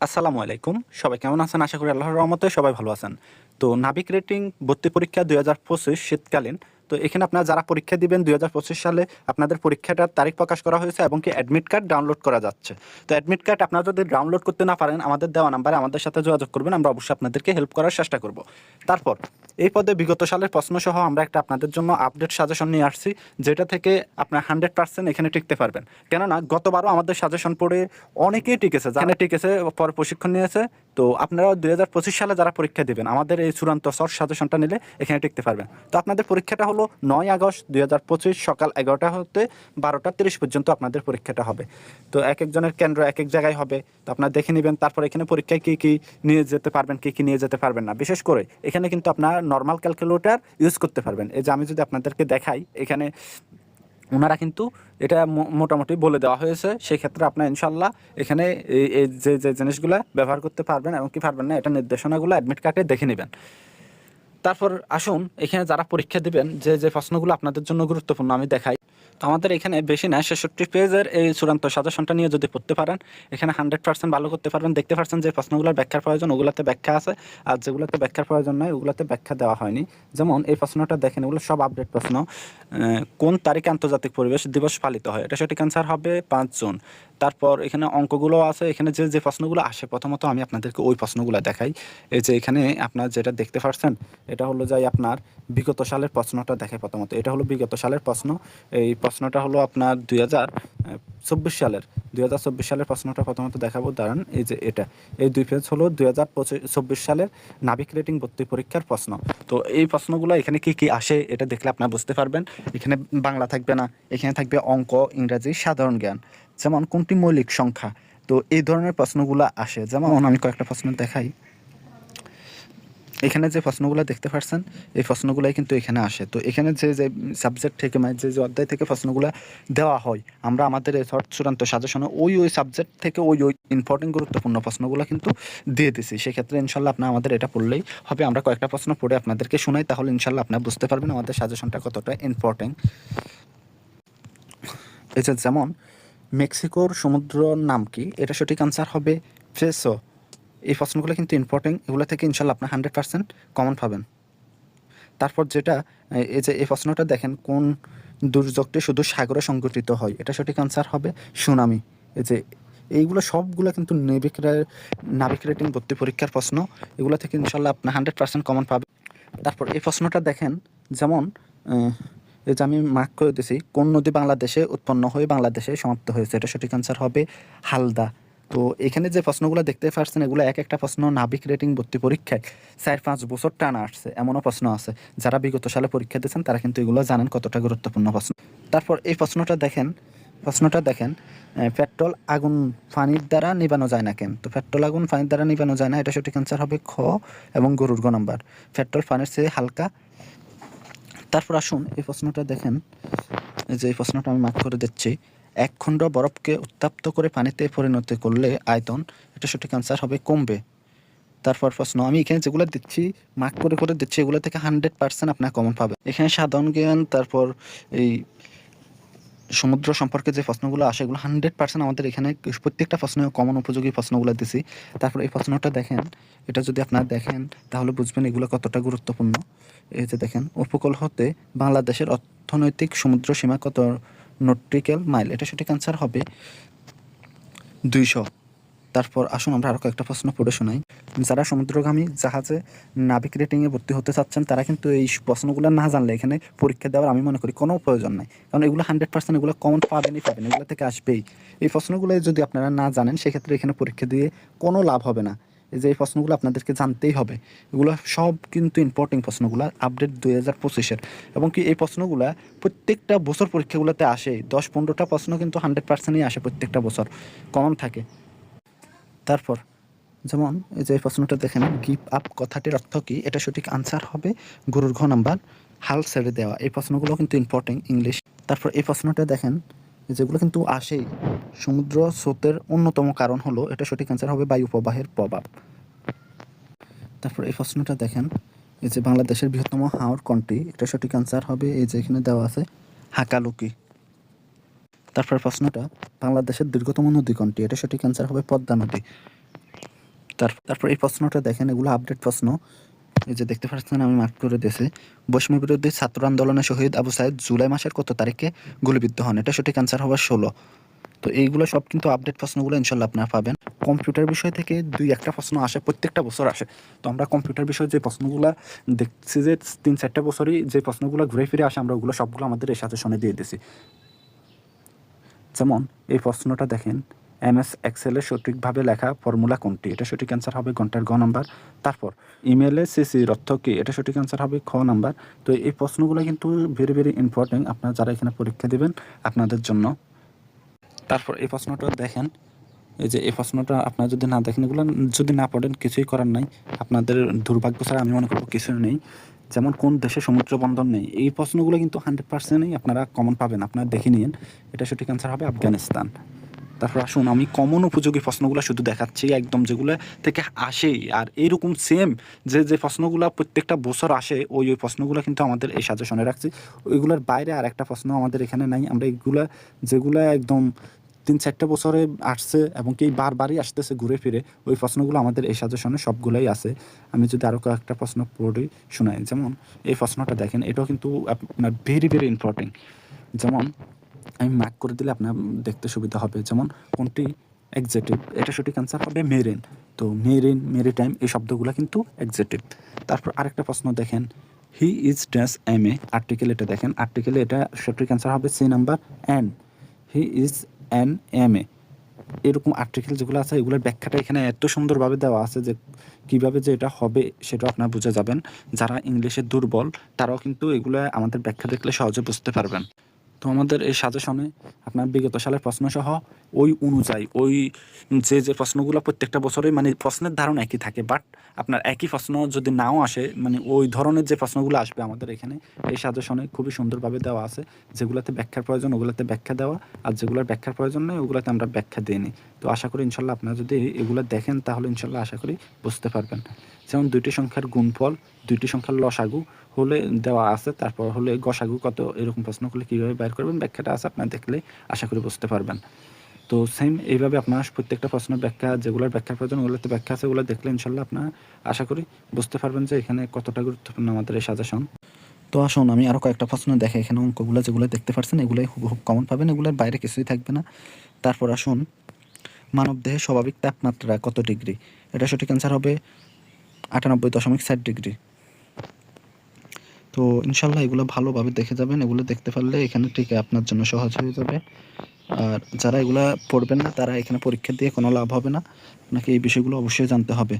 আসসালামু আলাইকুম। সবাই কেমন আছেন? আশা করি আল্লাহর রহমতে সবাই ভালো আছেন। তো নাবিক রেটিং ভর্তি পরীক্ষা দুই হাজার পঁচিশ শীতকালীন। তো এখানে আপনারা যারা পরীক্ষা দিবেন দুই হাজার পঁচিশ সালে আপনাদের পরীক্ষাটার তারিখ প্রকাশ করা হয়েছে এবং কি অ্যাডমিট কার্ড ডাউনলোড করা যাচ্ছে। তো অ্যাডমিট কার্ড আপনারা যদি ডাউনলোড করতে না পারেন আমাদের দেওয়া নাম্বারে আমাদের সাথে যোগাযোগ করবেন আমরা অবশ্যই আপনাদেরকে হেল্প করার চেষ্টা করব। তারপর এই পদে বিগত সালের প্রশ্ন সহ আমরা একটা আপনাদের জন্য আপডেট সাজেশন নিয়ে আসছি যেটা থেকে আপনার হান্ড্রেড পার্সেন্ট এখানে টিকতে পারবেন। কেননা গতবারও আমাদের সাজেশন পড়ে অনেকেই টিকেছে যারা টিকেছে পরে প্রশিক্ষণ নিয়েছে। তো আপনারা দুই হাজার পঁচিশ সালে যারা পরীক্ষা দেবেন আমাদের এই চূড়ান্ত সর সাজেশনটা নিলে এখানে টিকতে পারবেন। তো আপনাদের পরীক্ষাটা হলো নয় আগস্ট দুই সকাল এগারোটা হতে বারোটা তিরিশ পর্যন্ত আপনাদের পরীক্ষাটা হবে। তো এক একজনের কেন্দ্র এক এক জায়গায় হবে। তো আপনারা দেখে নেবেন তারপর এখানে পরীক্ষায় কী কী নিয়ে যেতে পারবেন, কী কী নিয়ে যেতে পারবেন না। বিশেষ করে এখানে কিন্তু আপনার নর্মাল ক্যালকুলেটর ইউজ করতে পারবেন। এই যে আমি যদি আপনাদেরকে দেখাই, এখানে ওনারা কিন্তু এটা মোটামুটি বলে দেওয়া হয়েছে। সেই ক্ষেত্রে আপনার ইনশাল্লাহ এখানে এই যে যে জিনিসগুলো ব্যবহার করতে পারবেন এবং কি পারবেন না, এটা নির্দেশনাগুলো অ্যাডমিট কার্ডে দেখে নেবেন। তারপর আসুন, এখানে যারা পরীক্ষা দিবেন, যে যে প্রশ্নগুলো আপনাদের জন্য গুরুত্বপূর্ণ আমি দেখাই। তো আমাদের এখানে বেশি না, ছেষট্টি পেজের এই চূড়ান্ত সাজেশনটা নিয়ে যদি পড়তে পারেন, এখানে হান্ড্রেড পার্সেন্ট ভালো করতে পারবেন। দেখতে পাচ্ছেন যে প্রশ্নগুলোর ব্যাখ্যার প্রয়োজন, ওগুলোতে ব্যাখ্যা আছে, আর যেগুলোতে ব্যাখ্যার প্রয়োজন নয় ওগুলোতে ব্যাখ্যা দেওয়া হয়নি। যেমন, এই প্রশ্নটা দেখেন, এগুলো সব আপডেট প্রশ্ন। কোন তারিখে আন্তর্জাতিক পরিবেশ দিবস পালিত হয়? এটা সঠিক অ্যান্সার হবে পাঁচ জুন। তারপর এখানে অঙ্কগুলো আছে, এখানে যে যে প্রশ্নগুলো আসে, প্রথমত আমি আপনাদেরকে ওই প্রশ্নগুলো দেখাই। এই যে এখানে আপনার যেটা দেখতে পাচ্ছেন এটা হলো যাই আপনার বিগত সালের প্রশ্নটা দেখে প্রথমত। এটা হলো বিগত সালের প্রশ্ন। এই প্রশ্নটা হলো আপনার দুই চব্বিশ সালের, দুই হাজার চব্বিশ সালের প্রশ্নটা প্রথমত দেখাবো। দাঁড়ান, এই যে এটা। এই দুই পেজ হলো দুই হাজার চব্বিশ সালের নাবিক রেটিং ভর্তি পরীক্ষার প্রশ্ন। তো এই প্রশ্নগুলো এখানে কি কি আসে, এটা দেখলে আপনারা বুঝতে পারবেন। এখানে বাংলা থাকবে না, এখানে থাকবে অঙ্ক, ইংরাজি, সাধারণ জ্ঞান। যেমন কোনটি মৌলিক সংখ্যা? তো এই ধরনের প্রশ্নগুলো আসে। যেমন আমি কয়েকটা প্রশ্ন দেখাই। এখানে যে প্রশ্নগুলো দেখতে পাচ্ছেন এই প্রশ্নগুলাই কিন্তু এখানে আসে। তো এখানে যে যে সাবজেক্ট থেকে মানে যে যে অধ্যায় থেকে প্রশ্নগুলো দেওয়া হয়, আমরা আমাদের চূড়ান্ত সাজেশনে ওই ওই সাবজেক্ট থেকে ওই ওই ইম্পর্টেন্ট গুরুত্বপূর্ণ প্রশ্নগুলো কিন্তু দিয়ে দিছি। সেক্ষেত্রে ইনশাল্লাহ আপনার আমাদের এটা পড়লেই হবে। আমরা কয়েকটা প্রশ্ন পড়ে আপনাদেরকে শোনাই, তাহলে ইনশাল্লাহ আপনারা বুঝতে পারবেন আমাদের সাজেশনটা কতটা ইম্পর্টেন্ট যে যেমন মেক্সিকোর সমুদ্রর নাম কি? এটা সঠিক আনসার হবে ফ্রেসো। এই প্রশ্নগুলো কিন্তু ইম্পর্টেন্ট এগুলো থেকে ইনশাল্লাহ আপনার হান্ড্রেড পার্সেন্ট কমন পাবেন। তারপর যেটা, এই- যে, এই প্রশ্নটা দেখেন, কোন দুর্যোগটি শুধু সাগরে সংঘটিত হয়? এটা সঠিক আনসার হবে সুনামি। এই যে, এইগুলো সবগুলো কিন্তু নেভিক রে- নাবিক রেটিং ভর্তি পরীক্ষার প্রশ্ন। এগুলো থেকে ইনশাল্লাহ আপনার হান্ড্রেড পার্সেন্ট কমন পাবে তারপর এই প্রশ্নটা দেখেন, যেমন যে আমি মার্ক করে দিয়েছি কোন নদী বাংলাদেশে উৎপন্ন হয়ে বাংলাদেশে সমাপ্ত হয়েছে? এটা সঠিক আনসার হবে হালদা। তো এখানে যে প্রশ্নগুলো দেখতে পাচ্ছেন এগুলো এক একটা প্রশ্ন নাবিক রেটিং ভর্তি পরীক্ষায় চার, পাঁচ বছর টানা আসছে। এমনও প্রশ্ন আছে। যারা বিগত সালে পরীক্ষা দিয়েছেন, তারা কিন্তু এগুলো জানেন কতটা গুরুত্বপূর্ণ প্রশ্ন। তারপর এই প্রশ্নটা দেখেন প্রশ্নটা দেখেন পেট্রোল আগুন পানির দ্বারা নিবানো যায় না কেন? তো পেট্রোল আগুন পানির দ্বারা নিবানো যায় না, এটা সঠিক আনসার হবে খ এবং গরুর গ নাম্বার পেট্রোল পানির চেয়ে হালকা তারপর আসুন এই প্রশ্নটা দেখেন। যে এই প্রশ্নটা আমি মার্ক করে দিচ্ছি। এক খণ্ড বরফকে উত্তাপ্ত করে পানিতে পরিণত করলে আয়তন, এটা সঠিক আনসার হবে কমবে। তারপর প্রশ্ন, আমি এখানে যেগুলো দিচ্ছি মার্ক করে করে দিচ্ছি, এগুলো থেকে হান্ড্রেড পার্সেন্ট আপনার কমন পাবে এখানে সাধারণ জ্ঞান, তারপর এই সমুদ্র সম্পর্কে যে প্রশ্নগুলো আসে, এগুলো হান্ড্রেড পার্সেন্ট আমাদের এখানে প্রত্যেকটা প্রশ্ন কমন উপযোগী প্রশ্নগুলো দিছি। তারপর এই প্রশ্নটা দেখেন, এটা যদি আপনারা দেখেন, তাহলে বুঝবেন এগুলো কতটা গুরুত্বপূর্ণ। এই যে দেখেন, উপকূল হতে বাংলাদেশের অর্থনৈতিক সমুদ্র সীমা কত? নটিক্যাল মাইল এটা সঠিক আনসার হবে দুইশো। তারপর আসুন আমরা আরও কয়েকটা প্রশ্ন পড়ে শোনাই। যারা সমুদ্রগামী জাহাজে নাবিক রেটিংয়ে ভর্তি হতে চাচ্ছেন, তারা কিন্তু এই প্রশ্নগুলো না জানলে এখানে পরীক্ষা দেওয়ার আমি মনে করি কোনো প্রয়োজন নাই। কারণ এগুলো হান্ড্রেড পার্সেন্ট এগুলো কমন পাবেনই পাবেন, এগুলো থেকে আসবেই। এই প্রশ্নগুলো যদি আপনারা না জানেন, সেক্ষেত্রে এখানে পরীক্ষা দিয়ে কোনো লাভ হবে না। এই যে এই প্রশ্নগুলো আপনাদেরকে জানতেই হবে। এগুলো সব কিন্তু ইম্পর্টেন্ট প্রশ্নগুলো আপডেট দুই হাজার পঁচিশের। এবং কি এই প্রশ্নগুলো প্রত্যেকটা বছর পরীক্ষাগুলোতে আসে। দশ পনেরোটা প্রশ্ন কিন্তু হান্ড্রেড পার্সেন্টই আসে প্রত্যেকটা বছর। কমন থাকে। তারপর, যেমন এই যে প্রশ্নটা দেখেন গিভ আপ কথাটির অর্থ কি? এটা সঠিক আনসার হবে গরুর ঘ নাম্বার, হাল ছেড়ে দেওয়া। এই প্রশ্নগুলো কিন্তু ইম্পর্টেন্ট ইংলিশ তারপর এই প্রশ্নটা দেখেন যেগুলো কিন্তু আসেই। সমুদ্র স্রোতের অন্যতম কারণ হলো, এটা সঠিক আনসার হবে বায়ু প্রবাহের প্রভাব। তারপর এই প্রশ্নটা দেখেন, এই যে বাংলাদেশের বৃহত্তম হাওর কোনটি? এটা সঠিক আনসার হবে এই যে এখানে দেওয়া আছে, হাকালুকি। তারপর প্রশ্নটা বাংলাদেশের দীর্ঘতম নদী কোনটি? এটা সঠিক অ্যান্সার হবে পদ্মা নদী। তার- তারপর এই প্রশ্নটা দেখেন, এগুলো আপডেট প্রশ্ন। এই যে দেখতে পাচ্ছেন, আমি মার্ক করে দিয়েছি। বৈষম্য বিরোধী ছাত্র আন্দোলনে শহীদ আবু সাইদ জুলাই মাসের কত তারিখে গুলিবিদ্ধ হন? এটা সঠিক অ্যান্সার হবে ষোলো। তো এইগুলো সব কিন্তু আপডেট প্রশ্নগুলো ইনশাল্লাহ আপনারা পাবেন। কম্পিউটার বিষয় থেকে দুই একটা প্রশ্ন আসে, প্রত্যেকটা বছর আসে। তো আমরা কম্পিউটার বিষয়ে যে প্রশ্নগুলো দেখছি যে তিন চারটা বছরই যে প্রশ্নগুলো ঘুরে ফিরে আসে, আমরা ওগুলো সবগুলো আমাদের এই সাজেশনে দিয়ে দিছি যেমন, এই প্রশ্নটা দেখেন এম এস এক্সেলে সঠিকভাবে লেখা ফর্মুলা কোনটি? এটা সঠিক অ্যান্সার হবে ঘণ্টার গ নাম্বার তারপর ইমেলে সিসির অর্থ কি? এটা সঠিক অ্যান্সার হবে খ নাম্বার তো এই প্রশ্নগুলো কিন্তু ভেরি ভেরি ইম্পর্টেন্ট আপনারা যারা এখানে পরীক্ষা দেবেন, আপনাদের জন্য। তারপর এই প্রশ্নটা দেখেন, এই যে এই প্রশ্নটা আপনারা যদি না দেখেন, এগুলো যদি না পড়েন, কিছুই করার নাই। আপনাদের দুর্ভাগ্য ছাড়া আমি মনে করব কিছু নেই। যেমন কোন দেশে সমুদ্র বন্দর নেই, এই প্রশ্নগুলো কিন্তু হান্ড্রেড পার্সেন্টই আপনারা কমন পাবেন, আপনারা দেখে নিন। এটা সঠিক অ্যান্সার হবে আফগানিস্তান। তারপর আসুন, আমি কমন উপযোগী প্রশ্নগুলো শুধু দেখাচ্ছি, একদম যেগুলো থেকে আসেই। আর এইরকম সেম যে যে প্রশ্নগুলো প্রত্যেকটা বছর আসে, ওই ওই প্রশ্নগুলো কিন্তু আমাদের এই সাজেশনে রাখছি। ওইগুলোর বাইরে আর একটা প্রশ্ন আমাদের এখানে নাই। আমরা এইগুলা যেগুলো একদম তিন চারটা বছরে আসছে এবং কি বারবারই আসতেছে ঘুরে ফিরে, ওই প্রশ্নগুলো আমাদের এই সাজেশনে সবগুলোই আছে। আমি যদি আরও কয়েকটা প্রশ্ন পড়ি, শোনাই। যেমন, এই প্রশ্নটা দেখেন, এটাও কিন্তু আপনার ভেরি ভেরি ইম্পর্টেন্ট যেমন, আমি মার্ক করে দিলে আপনার দেখতে সুবিধা হবে। যেমন, কোনটি এক্সেটিভ এটা সঠিক অ্যান্সার হবে মেরিন। তো মেরিন মেরিটাইম এই শব্দগুলো কিন্তু এক্সেটিভ তারপর আরেকটা প্রশ্ন দেখেন he is dash M A article এটা দেখেন। আর্টিকেলে এটা সঠিক অ্যান্সার হবে C number N he is N M, A. এরকম আর্টিকেল যেগুলো আছে, এগুলোর ব্যাখ্যাটা এখানে এত সুন্দরভাবে দেওয়া আছে যে কীভাবে যে এটা হবে সেটা আপনারা বুঝে যাবেন। যারা ইংলিশে দুর্বল, তারাও কিন্তু এগুলো আমাদের ব্যাখ্যা দেখলে সহজে বুঝতে পারবেন। তো আমাদের এই সাজেশনে আপনার বিগত সালের প্রশ্নসহ ওই অনুযায়ী, ওই যে যে প্রশ্নগুলো প্রত্যেকটা বছরে মানে প্রশ্নের ধারণা একই থাকে বাট আপনার একই প্রশ্ন যদি নাও আসে মানে ওই ধরনের যে প্রশ্নগুলো আসবে আমাদের এখানে, এই সাজেশনে খুবই সুন্দরভাবে দেওয়া আছে, যেগুলোতে ব্যাখ্যার প্রয়োজন, ওগুলোতে ব্যাখ্যা দেওয়া, আর যেগুলোর ব্যাখ্যার প্রয়োজন নেই, ওগুলোতে আমরা ব্যাখ্যা দিইনি তো আশা করি ইনশাল্লাহ আপনারা যদি এগুলো দেখেন, তাহলে ইনশাল্লাহ আশা করি বুঝতে পারবেন। যেমন দুইটি সংখ্যার গুণফল, দুইটি সংখ্যার লসাগু হলে দেওয়া আছে, তারপর হলে গসাগু কত, এরকম প্রশ্ন করলে কীভাবে বাইর করবেন? ব্যাখ্যাটা আছে, আপনার দেখলে আশা করি বুঝতে পারবেন। তো সেম এইভাবে আপনার প্রত্যেকটা প্রশ্নের ব্যাখ্যা, যেগুলোর ব্যাখ্যার প্রয়োজন, ওগুলোতে ব্যাখ্যা আছে, ওগুলো দেখলে ইনশাল্লাহ আপনার আশা করি বুঝতে পারবেন যে এখানে কতটা গুরুত্বপূর্ণ আমাদের এই সাজেশন। তো আসুন, আমি আরও কয়েকটা প্রশ্ন দেখে এখানে অঙ্কগুলো যেগুলো দেখতে পাচ্ছেন এগুলোই হুবহুব কমন পাবেন, এগুলোর বাইরে কিছুই থাকবে না। তারপর আসুন মানবদেহের স্বাভাবিক তাপমাত্রা কত ডিগ্রি? এটা সঠিক অ্যান্সার হবে আটানব্বই দশমিক ষাট ডিগ্রি। তো ইনশাল্লাহ এগুলো ভালোভাবে দেখে যাবেন, এগুলো দেখতে পারলে এখানে ঠিক আপনার জন্য সহজ হয়ে যাবে। আর যারা এগুলা পড়বেন না, তারা এখানে পরীক্ষা দিয়ে কোনো লাভ হবে না। আপনাকে এই বিষয়গুলো অবশ্যই জানতে হবে।